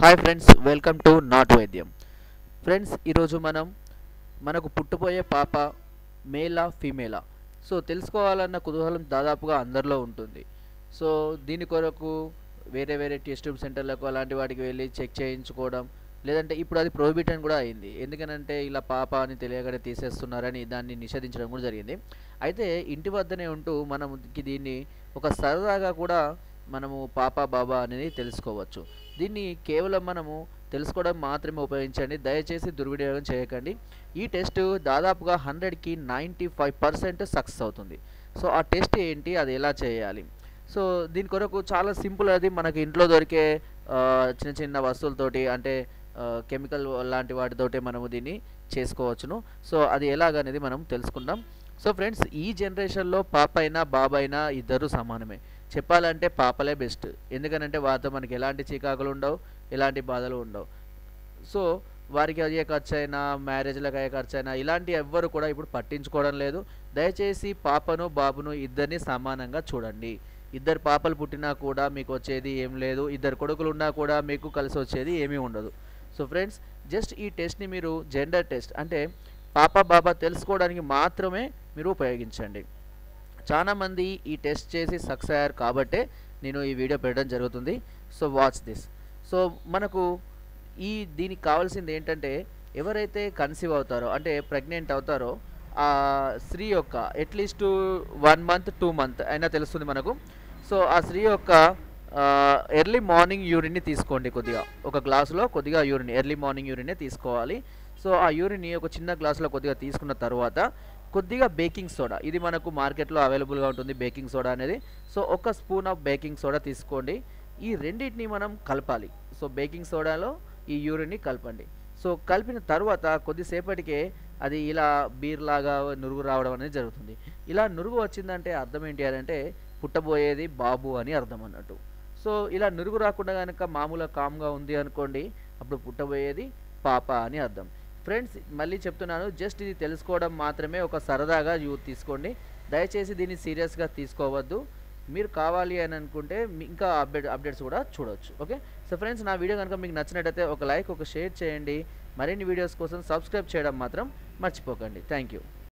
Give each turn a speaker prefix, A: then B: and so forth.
A: Hi friends welcome to నాట్ వైద్యం friends ఈరోజు మనం మనకు పుట్టబోయే పాప మేలా ఫీమేలా? సో తెలుసుకోవాలన్న కుతూహలం దాదాపుగా అందరిలో ఉంటుంది. సో దీని కొరకు వేరే వేరే టెస్ట్ ట్యూబ్ సెంటర్లకు అలాంటి వాటికి వెళ్ళి చెక్ చేయించుకోవడం లేదంటే ఇప్పుడు అది ప్రోహిబిట్ అని కూడా అయింది. ఎందుకనంటే ఇలా పాప అని తెలియగానే తీసేస్తున్నారని దాన్ని నిషేధించడం కూడా జరిగింది. అయితే ఇంటి వద్దనే ఉంటూ మనం దీన్ని ఒక సరదాగా కూడా మనము పాప బాబా అనేది తెలుసుకోవచ్చు. దీన్ని కేవలం మనము తెలుసుకోవడం మాత్రమే ఉపయోగించండి. దయచేసి దుర్వినియోగం చేయకండి. ఈ టెస్ట్ దాదాపుగా హండ్రెడ్కి నైంటీ ఫైవ్ పర్సెంట్ సక్సెస్ అవుతుంది. సో ఆ టెస్ట్ ఏంటి? అది ఎలా చేయాలి? సో దీని కొరకు చాలా సింపుల్ అది. మనకి ఇంట్లో దొరికే చిన్న చిన్న వస్తువులతోటి అంటే కెమికల్ లాంటి వాటితోటి మనము దీన్ని చేసుకోవచ్చును. సో అది ఎలాగనేది మనం తెలుసుకుందాం. సో ఫ్రెండ్స్ ఈ జనరేషన్లో పాప అయినా బాబు అయినా ఇద్దరు సమానమే. చెప్పాలంటే పాపలే బెస్ట్. ఎందుకనంటే వారితో మనకి ఎలాంటి చికాకులు ఉండవు ఎలాంటి బాధలు ఉండవు. సో వారికి అయ్యే ఖర్చు అయినా మ్యారేజ్లకు అయ్యే ఖర్చు అయినా ఇలాంటి ఎవ్వరు కూడా ఇప్పుడు పట్టించుకోవడం లేదు. దయచేసి పాపను బాబును ఇద్దరిని సమానంగా చూడండి. ఇద్దరు పాపలు పుట్టినా కూడా మీకు వచ్చేది ఏం లేదు. ఇద్దరు కొడుకులు ఉన్నా కూడా మీకు కలిసి వచ్చేది ఏమీ ఉండదు. సో ఫ్రెండ్స్ జస్ట్ ఈ టెస్ట్ని మీరు జెండర్ టెస్ట్ అంటే పాప బాబా తెలుసుకోవడానికి మాత్రమే మీరు ఉపయోగించండి. చాలామంది ఈ టెస్ట్ చేసి సక్సెస్ అయ్యారు కాబట్టే నేను ఈ వీడియో పెట్టడం జరుగుతుంది. సో వాచ్ దిస్ సో మనకు ఈ దీనికి కావాల్సింది ఏంటంటే ఎవరైతే కన్సీవ్ అవుతారో అంటే ప్రెగ్నెంట్ అవుతారో ఆ స్త్రీ యొక్క at least one month two month అయినా తెలుస్తుంది మనకు. సో ఆ స్త్రీ యొక్క ఎర్లీ మార్నింగ్ యూరిన్ని తీసుకోండి కొద్దిగా. ఒక గ్లాసులో కొద్దిగా యూరిన్ ఎర్లీ మార్నింగ్ యూరినే తీసుకోవాలి. సో ఆ యూరిన్ని ఒక చిన్న గ్లాసులో కొద్దిగా తీసుకున్న తర్వాత కొద్దిగా బేకింగ్ సోడా. ఇది మనకు మార్కెట్లో అవైలబుల్గా ఉంటుంది బేకింగ్ సోడా అనేది. సో ఒక స్పూన్ ఆఫ్ బేకింగ్ సోడా తీసుకోండి. ఈ రెండింటిని మనం కలపాలి. సో బేకింగ్ సోడాలో ఈ యూరిన్ని కలపండి. సో కలిపిన తర్వాత కొద్దిసేపటికే అది ఇలా బీర్లాగా నురుగు రావడం అనేది జరుగుతుంది. ఇలా నురుగు వచ్చిందంటే అర్థం ఏంటి అని అంటే పుట్టబోయేది బాబు అని అర్థం అన్నట్టు. సో ఇలా నురుగు రాకుండా కనుక మామూలుగా కామ్గా ఉంది అనుకోండి అప్పుడు పుట్టబోయేది పాప అని అర్థం. ఫ్రెండ్స్ మళ్ళీ చెప్తున్నాను జస్ట్ ఇది తెలుసుకోవడం మాత్రమే ఒక సరదాగా యూత్ తీసుకోండి. దయచేసి దీన్ని సీరియస్గా తీసుకోవద్దు. మీరు కావాలి అని అనుకుంటే ఇంకా అప్డేట్ అప్డేట్స్ కూడా చూడవచ్చు ఓకే? సో ఫ్రెండ్స్ నా వీడియో కనుక మీకు నచ్చినట్టయితే ఒక లైక్ ఒక షేర్ చేయండి. మరిన్ని వీడియోస్ కోసం సబ్స్క్రైబ్ చేయడం మాత్రం మర్చిపోకండి. Thank you.